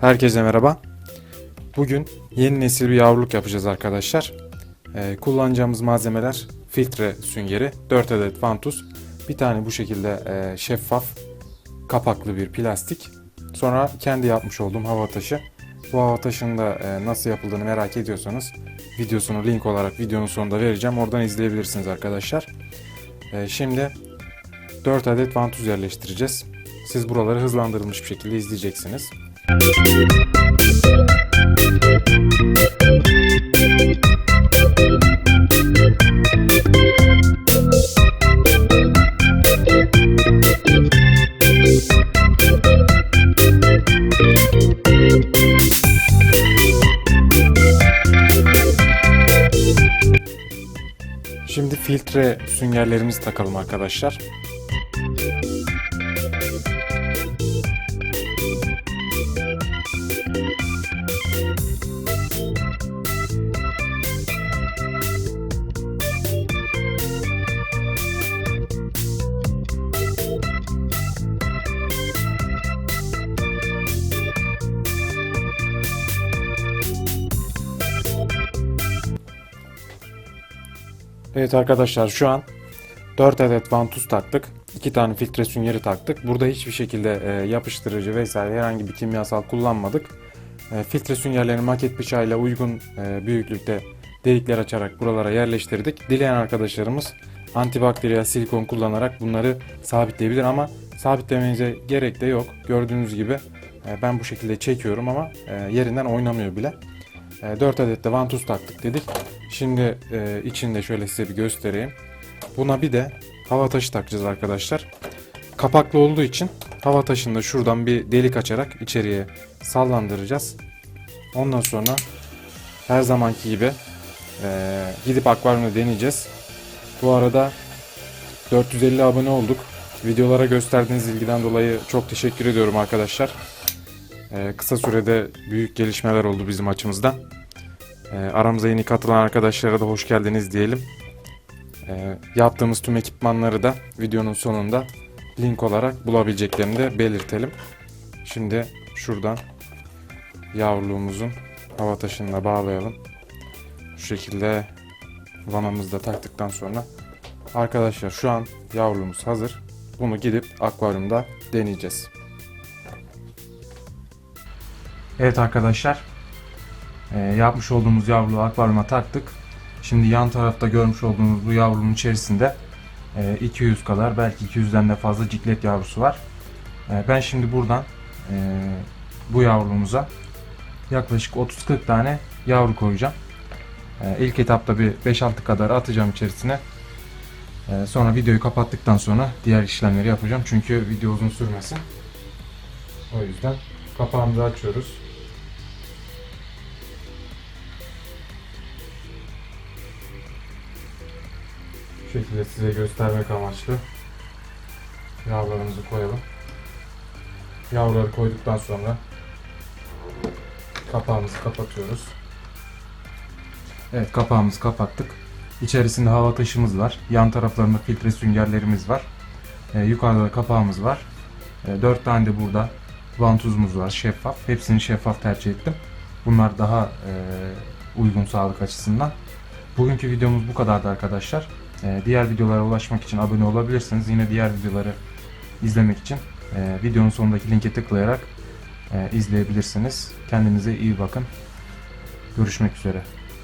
Herkese merhaba. Bugün yeni nesil bir yavruluk yapacağız arkadaşlar. Ee, kullanacağımız malzemeler filtre süngeri, 4 adet vantuz, bir tane bu şekilde e, şeffaf kapaklı bir plastik. Sonra kendi yapmış olduğum hava taşı. Bu hava taşının da e, nasıl yapıldığını merak ediyorsanız videosunu link olarak videonun sonunda vereceğim. Oradan izleyebilirsiniz arkadaşlar. E, şimdi 4 adet vantuz yerleştireceğiz. Siz buraları hızlandırılmış bir şekilde izleyeceksiniz. Şimdi filtre süngerlerimizi takalım arkadaşlar. Evet arkadaşlar şu an 4 adet vantuz taktık. 2 tane filtre süngeri taktık. Burada hiçbir şekilde e, yapıştırıcı vesaire herhangi bir kimyasal kullanmadık. E, filtre süngerlerini maket bıçağıyla uygun e, büyüklükte delikler açarak buralara yerleştirdik. Dileyen arkadaşlarımız antibakteriyel silikon kullanarak bunları sabitleyebilir ama sabitlemenize gerek de yok. Gördüğünüz gibi e, ben bu şekilde çekiyorum ama e, yerinden oynamıyor bile. 4 adet de vantuz taktık dedik. Şimdi e, içinde şöyle size bir göstereyim. Buna bir de hava taşı takacağız arkadaşlar. Kapaklı olduğu için hava taşını da şuradan bir delik açarak içeriye sallandıracağız. Ondan sonra her zamanki gibi e, gidip akvaryumda deneyeceğiz. Bu arada 450 abone olduk. Videolara gösterdiğiniz ilgiden dolayı çok teşekkür ediyorum arkadaşlar. E, kısa sürede büyük gelişmeler oldu bizim açımızdan. E, aramıza yeni katılan arkadaşlara da hoş geldiniz diyelim. E, yaptığımız tüm ekipmanları da videonun sonunda link olarak bulabileceklerini de belirtelim. Şimdi şuradan yavruluğumuzun hava taşını bağlayalım. Şu şekilde vanamızı da taktıktan sonra arkadaşlar şu an yavruluğumuz hazır. Bunu gidip akvaryumda deneyeceğiz. Evet arkadaşlar e, yapmış olduğumuz yavruluğu akvaryuma taktık. Şimdi yan tarafta görmüş olduğunuz bu yavrunun içerisinde e, 200 kadar belki 200'den de fazla ciklet yavrusu var. E, ben şimdi buradan e, bu yavruluğumuza yaklaşık 30-40 tane yavru koyacağım. E, ilk etapta bir 5-6 kadar atacağım içerisine. E, sonra videoyu kapattıktan sonra diğer işlemleri yapacağım. Çünkü video uzun sürmesin. O yüzden kapağımızı açıyoruz. Bu şekilde size göstermek amaçlı yavrularımızı koyalım. Yavruları koyduktan sonra kapağımızı kapatıyoruz. Evet kapağımızı kapattık. İçerisinde hava taşımız var. Yan taraflarında filtre süngerlerimiz var. Ee, yukarıda da kapağımız var. Ee, 4 tane de burada vantuzumuz var şeffaf. Hepsini şeffaf tercih ettim. Bunlar daha e, uygun sağlık açısından. Bugünkü videomuz bu kadardı arkadaşlar. Ee, diğer videolara ulaşmak için abone olabilirsiniz. Yine diğer videoları izlemek için e, videonun sonundaki linke tıklayarak e, izleyebilirsiniz. Kendinize iyi bakın. Görüşmek üzere.